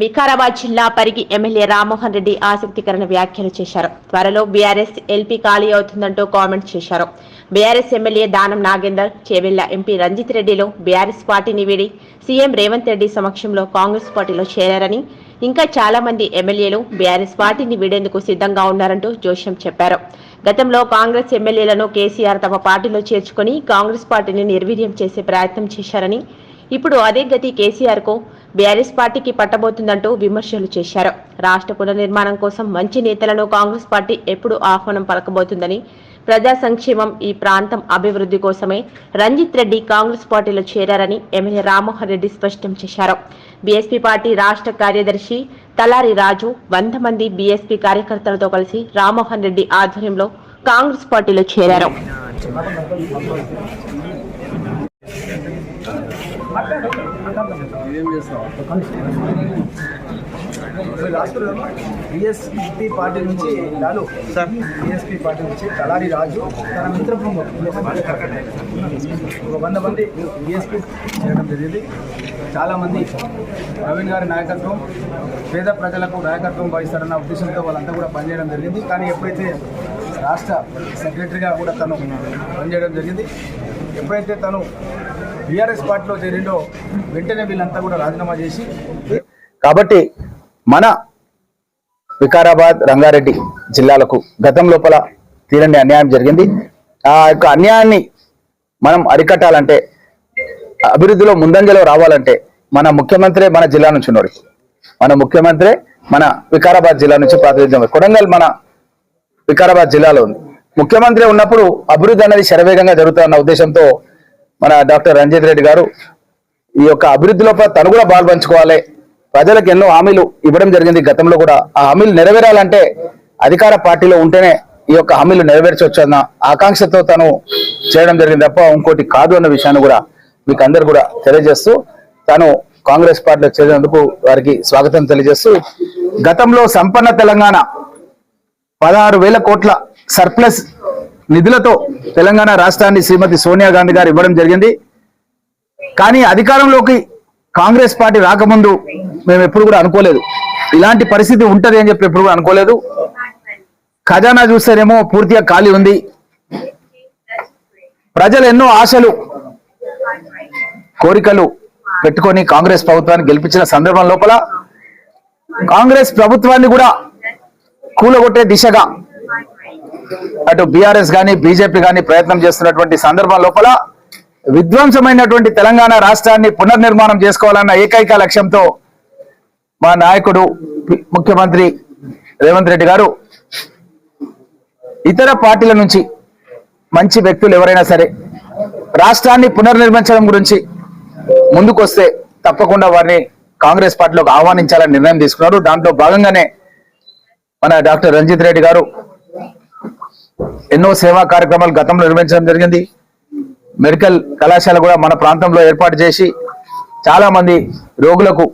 వికారాబాద్ జిల్లా పరిగి ఎమ్మెల్యే రామ్మోహన్ రెడ్డి ఆసక్తికరణ వ్యాఖ్యలు చేశారు. త్వరలో బీఆర్ఎస్ ఎల్పీ ఖాళీ అవుతుందంటూ కామెంట్ చేశారు. BRS MLA Danam Nagender Chevella MP Ranjith రెడ్డిలో BRS పార్టీని వీడి సీఎం రేవంత్ రెడ్డి సమక్షంలో కాంగ్రెస్ పార్టీలో చేరారని ఇంకా చాలా మంది ఎమ్మెల్యేలు బీఆర్ఎస్ పార్టీని వీడేందుకు సిద్ధంగా ఉన్నారంటూ జోష్యం చెప్పారు. గతంలో కాంగ్రెస్ ఎమ్మెల్యేలను కేసీఆర్ తమ పార్టీలో చేర్చుకుని కాంగ్రెస్ పార్టీని నిర్వీర్యం చేసే ప్రయత్నం చేశారని ఇప్పుడు అదే గతి కేసీఆర్కు బీఆర్ఎస్ పార్టీకి పట్టబోతుందంటూ విమర్శలు చేశారు. రాష్ట్ర పునర్నిర్మాణం కోసం మంచి నేతలను కాంగ్రెస్ పార్టీ ఎప్పుడు ఆహ్వానం పలకబోతుందని ప్రజా సంక్షేమం ఈ ప్రాంతం అభివృద్ధి కోసమే రంజిత్ రెడ్డి కాంగ్రెస్ పార్టీలో చేరారని ఎమ్మెల్యే రామ్మోహన్ రెడ్డి స్పష్టం చేశారు. బీఎస్పీ పార్టీ రాష్ట్ర కార్యదర్శి తలారి రాజు వంద మంది బీఎస్పీ కార్యకర్తలతో కలిసి రామ్మోహన్ రెడ్డి ఆధ్వర్యంలో కాంగ్రెస్ పార్టీలో చేరారు. ఏం చేస్తావు బిఎస్పీ పార్టీ నుంచి లాలు. సార్. బిఎస్పీ పార్టీ నుంచి తలారి రాజు. తన మిత్ర బృందం. ఒక వంద మంది బిఎస్పీ చేయడం జరిగింది. చాలామంది ప్రవీణ్ గారి నాయకత్వం పేద ప్రజలకు నాయకత్వం వహిస్తారన్న ఉద్దేశంతో వాళ్ళంతా కూడా పనిచేయడం జరిగింది. కానీ ఎప్పుడైతే రాష్ట్ర సెక్రటరీగా కూడా తను పనిచేయడం జరిగింది ఎప్పుడైతే తను బీఆర్ఎస్ పార్టీలో చేరిండో వెంటనే వీళ్ళంతా కూడా రాజీనామా చేసి కాబట్టి మన వికారాబాద్ రంగారెడ్డి జిల్లాలకు గతం లోపల తీరని అన్యాయం జరిగింది. ఆ యొక్క అన్యాయాన్ని మనం అరికట్టాలంటే అభివృద్ధిలో ముందంజలో రావాలంటే మన ముఖ్యమంత్రి మన జిల్లా నుంచి ఉన్నారు మన ముఖ్యమంత్రి మన వికారాబాద్ జిల్లా నుంచి ప్రాతినిధ్యం కొడంగల్ మన వికారాబాద్ జిల్లాలో ఉంది. ముఖ్యమంత్రి ఉన్నప్పుడు అభివృద్ధి అనేది శరవేగంగా జరుగుతున్న ఉద్దేశంతో మన డాక్టర్ రంజిత్ రెడ్డి గారు ఈ యొక్క అభివృద్ధిలో తను కూడా పాల్పంచుకోవాలి. ప్రజలకు ఎన్నో హామీలు ఇవ్వడం జరిగింది. గతంలో కూడా ఆ హామీలు నెరవేరాలంటే అధికార పార్టీలో ఉంటేనే ఈ యొక్క హామీలు నెరవేర్చవచ్చు అన్న ఆకాంక్షతో తను చేయడం జరిగింది తప్ప ఇంకోటి కాదు అన్న విషయాన్ని కూడా మీకు అందరు కూడా తెలియజేస్తూ తాను కాంగ్రెస్ పార్టీలో చేరినందుకు వారికి స్వాగతం తెలియజేస్తూ గతంలో సంపన్న తెలంగాణ పదహారు వేల కోట్ల సర్ప్లస్ నిధులతో తెలంగాణ రాష్ట్రాన్ని శ్రీమతి సోనియా గాంధీ గారు ఇవ్వడం జరిగింది. కానీ అధికారంలోకి కాంగ్రెస్ పార్టీ రాకముందు మేము ఎప్పుడు కూడా అనుకోలేదు. ఇలాంటి పరిస్థితి ఉంటది అని చెప్పి ఎప్పుడు కూడా అనుకోలేదు. ఖజానా చూస్తేనేమో పూర్తిగా ఖాళీ ఉంది. ప్రజలు ఎన్నో ఆశలు కోరికలు పెట్టుకొని కాంగ్రెస్ ప్రభుత్వాన్ని గెలిపించిన సందర్భం లోపల కాంగ్రెస్ ప్రభుత్వాన్ని కూడా కూలగొట్టే దిశగా అటు బీఆర్ఎస్ గాని బీజేపీ గాని ప్రయత్నం చేస్తున్నటువంటి సందర్భం లోపల విధ్వంసమైనటువంటి తెలంగాణ రాష్ట్రాన్ని పునర్నిర్మాణం చేసుకోవాలన్న ఏకైక లక్ష్యంతో మా నాయకుడు ముఖ్యమంత్రి రేవంత్ రెడ్డి గారు ఇతర పార్టీల నుంచి మంచి వ్యక్తులు ఎవరైనా సరే రాష్ట్రాన్ని పునర్నిర్మించడం గురించి ముందుకొస్తే తప్పకుండా వారిని కాంగ్రెస్ పార్టీలోకి ఆహ్వానించాలని నిర్ణయం తీసుకున్నారు. దాంట్లో భాగంగానే మన డాక్టర్ రంజిత్ రెడ్డి గారు ఎన్నో సేవా కార్యక్రమాలు గతంలో నిర్వహించడం జరిగింది. మెడికల్ కళాశాల కూడా మన ప్రాంతంలో ఏర్పాటు చేసి చాలా మంది రోగులకు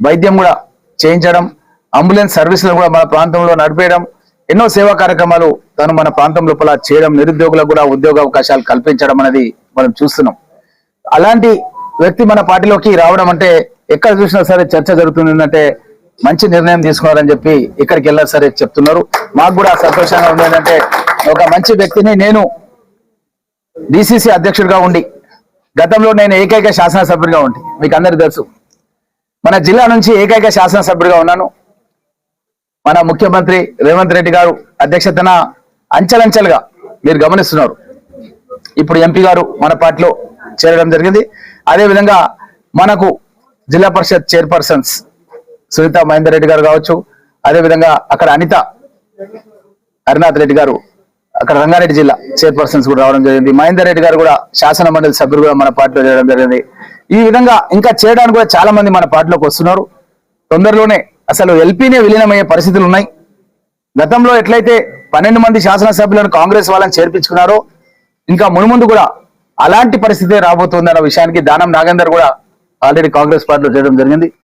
వైద్యం కూడా చేయించడం అంబులెన్స్ సర్వీసులు కూడా మన ప్రాంతంలో నడిపేయడం ఎన్నో సేవా కార్యక్రమాలు తను మన ప్రాంతం లోపల చేయడం నిరుద్యోగులకు కూడా ఉద్యోగ అవకాశాలు కల్పించడం అనేది మనం చూస్తున్నాం. అలాంటి వ్యక్తి మన పార్టీలోకి రావడం అంటే ఎక్కడ చూసినా సరే చర్చ జరుగుతుందంటే మంచి నిర్ణయం తీసుకున్నారని చెప్పి ఇక్కడికి వెళ్ళారు సరే చెప్తున్నారు. మాకు కూడా సంతోషంగా ఉంది ఏంటంటే ఒక మంచి వ్యక్తిని నేను డిసిసి అధ్యక్షుడిగా ఉండి గతంలో నేను ఏకైక శాసనసభ్యుడిగా ఉండి మీకు అందరికి తెలుసు. మన జిల్లా నుంచి ఏకైక శాసనసభ్యుడిగా ఉన్నాను. మన ముఖ్యమంత్రి రేవంత్ రెడ్డి గారు అధ్యక్షతన అంచెలంచెలుగా మీరు గమనిస్తున్నారు. ఇప్పుడు ఎంపీ గారు మన పార్టీలో చేరడం జరిగింది. అదే విధంగా మనకు జిల్లా పరిషత్ చైర్పర్సన్స్ సునీత మహేందర్ రెడ్డి గారు కావచ్చు అదే విధంగా అక్కడ అనిత హరినాథ్ రెడ్డి గారు అక్కడ రంగారెడ్డి జిల్లా చైర్పర్సన్స్ కూడా రావడం జరిగింది. మహేందర్ రెడ్డి గారు కూడా శాసన మండలి సభ్యులు కూడా మన పార్టీలో చేయడం జరిగింది. ఈ విధంగా ఇంకా చేయడానికి కూడా చాలా మంది మన పార్టీలోకి వస్తున్నారు. తొందరలోనే అసలు ఎల్పీనే విలీనమయ్యే పరిస్థితులు ఉన్నాయి. గతంలో ఎట్లయితే పన్నెండు మంది శాసనసభ్యులను కాంగ్రెస్ వాళ్ళని చేర్పించుకున్నారో ఇంకా మునుముందు కూడా అలాంటి పరిస్థితే రాబోతుందన్న విషయానికి దానం నాగేందర్ కూడా ఆల్రెడీ కాంగ్రెస్ పార్టీలో చేయడం జరిగింది.